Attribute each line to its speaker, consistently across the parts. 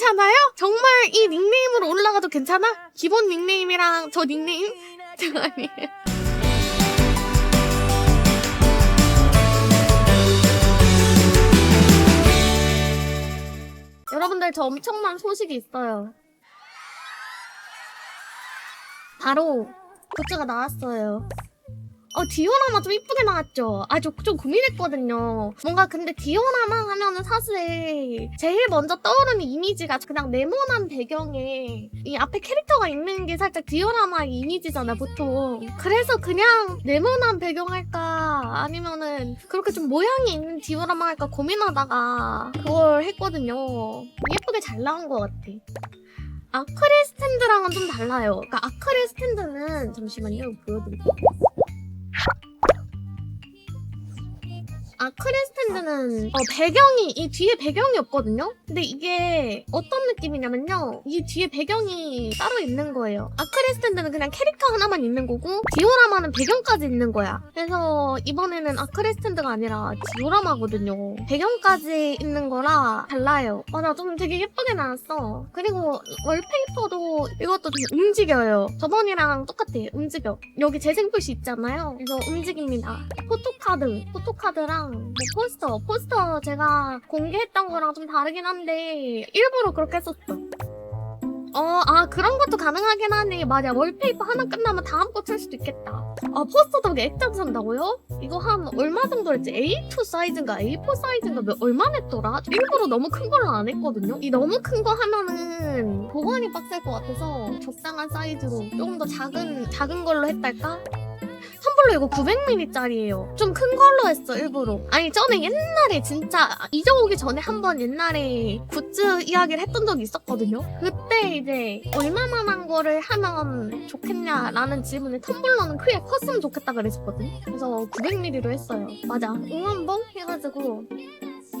Speaker 1: 괜찮아요? 정말 이 닉네임으로 올라가도 괜찮아? 기본 닉네임이랑 저 닉네임? 아니. 여러분들 저 엄청난 소식이 있어요. 바로 굿즈가 나왔어요. 어 디오라마 좀 이쁘게 나왔죠? 아저좀 고민했거든요. 뭔가 근데 디오라마 하면은 사실 제일 먼저 떠오르는 이미지가 그냥 네모난 배경에 이 앞에 캐릭터가 있는 게 살짝 디오라마 이미지잖아 보통. 그래서 그냥 네모난 배경 할까 아니면은 그렇게 좀 모양이 있는 디오라마 할까 고민하다가 그걸 했거든요. 예쁘게 잘 나온 것 같아. 아크릴 스탠드랑은 좀 달라요. 그러니까 아크릴 스탠드는 잠시만요 보여드릴게요. 아크릴 스탠드는 어, 배경이 이 뒤에 배경이 없거든요. 근데 이게 어떤 느낌이냐면요. 이 뒤에 배경이 따로 있는 거예요. 아크릴 스탠드는 그냥 캐릭터 하나만 있는 거고 디오라마는 배경까지 있는 거야. 그래서 이번에는 아크릴 스탠드가 아니라 디오라마거든요. 배경까지 있는 거라 달라요. 맞아, 좀 되게 예쁘게 나왔어. 그리고 월페이퍼도 이것도 좀 움직여요. 저번이랑 똑같아. 움직여. 여기 재생 표시 있잖아요. 그래서 움직입니다. 포토카드, 포토카드랑 뭐 포스터, 포스터 제가 공개했던 거랑 좀 다르긴 한데 일부러 그렇게 했었어. 어, 아, 그런 것도 가능하긴 하네. 맞아. 월페이퍼 하나 끝나면 다음 거 칠 수도 있겠다. 아, 포스터도 액자도 산다고요? 이거 한 얼마 정도 했지? A2 사이즈인가 A4 사이즈인가 몇, 얼마 냈더라? 일부러 너무 큰 걸로 안 했거든요? 이 너무 큰 거 하면은 보관이 빡셀 것 같아서 적당한 사이즈로 조금 더 작은, 작은 걸로 했달까? 텀블러 이거 900ml짜리예요. 좀 큰 걸로 했어 일부러. 아니 전에 옛날에 진짜 이적 오기 전에 한 번 옛날에 굿즈 이야기를 했던 적이 있었거든요. 그때 이제 얼마만한 거를 하면 좋겠냐라는 질문에 텀블러는 크게 컸으면 좋겠다 그랬었거든. 그래서 900ml로 했어요. 맞아. 응원봉 해가지고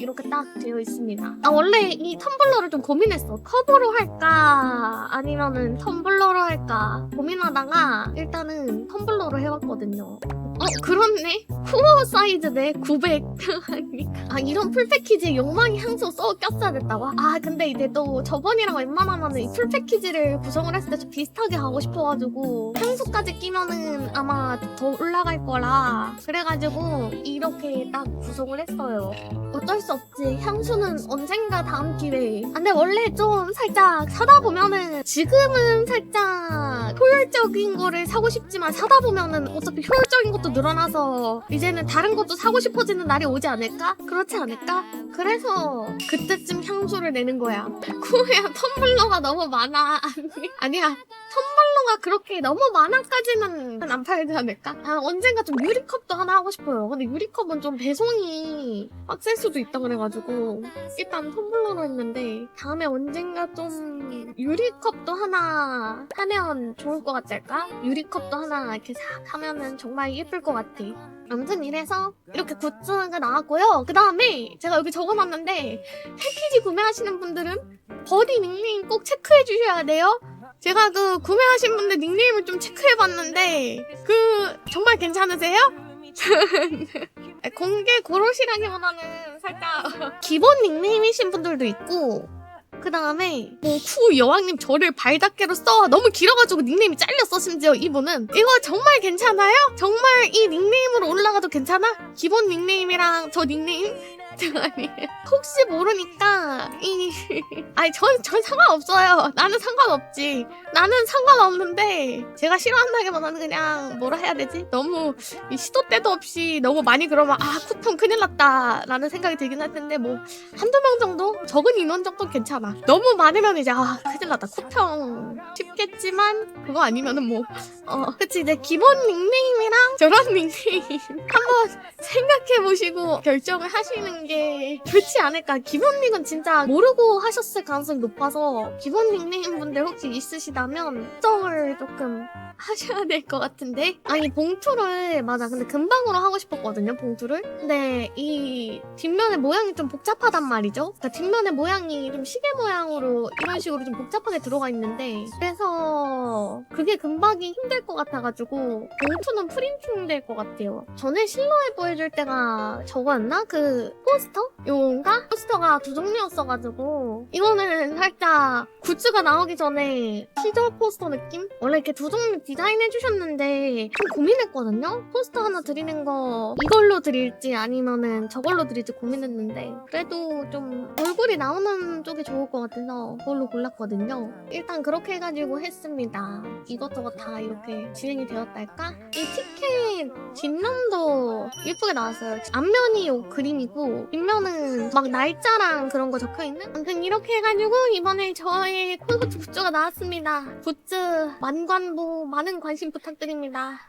Speaker 1: 이렇게 딱 되어 있습니다. 아 원래 이 텀블러를 좀 고민했어. 컵으로 할까 아니면은 텀블러로 할까 고민하다가 일단은 텀블러로 해봤거든요. 어 그렇네. 쿠어 사이즈네 900. 아 이런 풀 패키지에 욕망이 향수 써 꼈어야 됐다고? 아 근데 이제 또 저번이랑 웬만하면 이풀 패키지를 구성을 했을 때 좀 비슷하게 가고 싶어가지고 향수까지 끼면은 아마 더 올라갈 거라 그래가지고 이렇게 딱 구성을 했어요. 어쩔 수 없지. 향수는 언젠가 다음 기회에. 아, 근데 원래 좀 살짝 사다 보면은 지금은 살짝 효율적인 거를 사고 싶지만 사다 보면은 어차피 효율적인 것도 늘어나서 이제는 다른 것도 사고 싶어지는 날이 오지 않을까? 그렇지 않을까? 그래서 그때쯤 향수를 내는 거야. 쿠야 텀블러가 너무 많아. 아니, 아니야. 텀블러 가 그렇게 너무 많아까지는 안 팔지 않을까? 아, 언젠가 좀 유리컵도 하나 하고 싶어요. 근데 유리컵은 좀 배송이 빡셀 수도 있다 그래가지고 일단 텀블러로 했는데 다음에 언젠가 좀 유리컵도 하나 하면 좋을 것 같지 않을까? 유리컵도 하나 이렇게 싹 하면은 정말 예쁠 것 같아. 아무튼 이래서 이렇게 굿즈가 나왔고요. 그 다음에 제가 여기 적어놨는데 패키지 구매하시는 분들은 버디 닉네임 꼭 체크해 주셔야 돼요. 제가 그 구매하신 분들 닉네임을 좀 체크해봤는데 그 정말 괜찮으세요? 공개 고로시라기보다는 살짝 기본 닉네임이신 분들도 있고 그 다음에 뭐쿠 여왕님 저를 발닦개로 써 너무 길어가지고 닉네임이 잘렸어 심지어 이분은 이거 정말 괜찮아요? 정말 이 닉네임으로 올라가도 괜찮아? 기본 닉네임이랑 저 닉네임? 아니 혹시 모르니까 이 아니 전, 전 상관없어요. 나는 상관없지. 나는 상관없는데 제가 싫어한다기보다는 그냥 뭐라 해야 되지? 너무 이 시도 때도 없이 너무 많이 그러면 아 쿠평 큰일 났다 라는 생각이 들긴 할 텐데 뭐 한두 명 정도? 적은 인원 정도 괜찮아. 너무 많으면 이제 아 큰일 났다. 쿠평 쉽겠지만 그거 아니면은 뭐어 그치. 이제 기본 닉네임이랑 저런 닉네임 한번 생각해 보시고 결정을 하시는 게 좋지 않을까? 기본 닉은 진짜 모르고 하셨을 가능성이 높아서 기본 닉네임 분들 혹시 있으시다면 걱정을 조금 하셔야 될 것 같은데? 아니 봉투를 맞아. 근데 금방으로 하고 싶었거든요 봉투를. 근데 이 뒷면의 모양이 좀 복잡하단 말이죠. 그러니까 뒷면의 모양이 좀 시계 모양으로 이런 식으로 좀 복잡하게 들어가 있는데 그래서 그게 금방이 힘들 것 같아가지고 봉투는 프린팅 될 것 같아요. 전에 실로에 보여줄 때가 저거였나? 그 포스터? 요건가? 포스터가 두 종류였어가지고 이거는 살짝 굿즈가 나오기 전에 시절 포스터 느낌? 원래 이렇게 두 종류 디자인해주셨는데 좀 고민했거든요? 포스터 하나 드리는 거 이걸로 드릴지 아니면은 저걸로 드릴지 고민했는데 그래도 좀 얼굴이 나오는 쪽이 좋을 것 같아서 그걸로 골랐거든요. 일단 그렇게 해가지고 했습니다. 이것저것 다 이렇게 진행이 되었달까? 이 티켓 뒷면도 예쁘게 나왔어요. 앞면이 요 그림이고 뒷면은 막 날짜랑 그런 거 적혀있는? 아무튼 이렇게 해가지고 이번에 저의 콘서트 굿즈가 나왔습니다. 굿즈 만관부 많은 관심 부탁드립니다.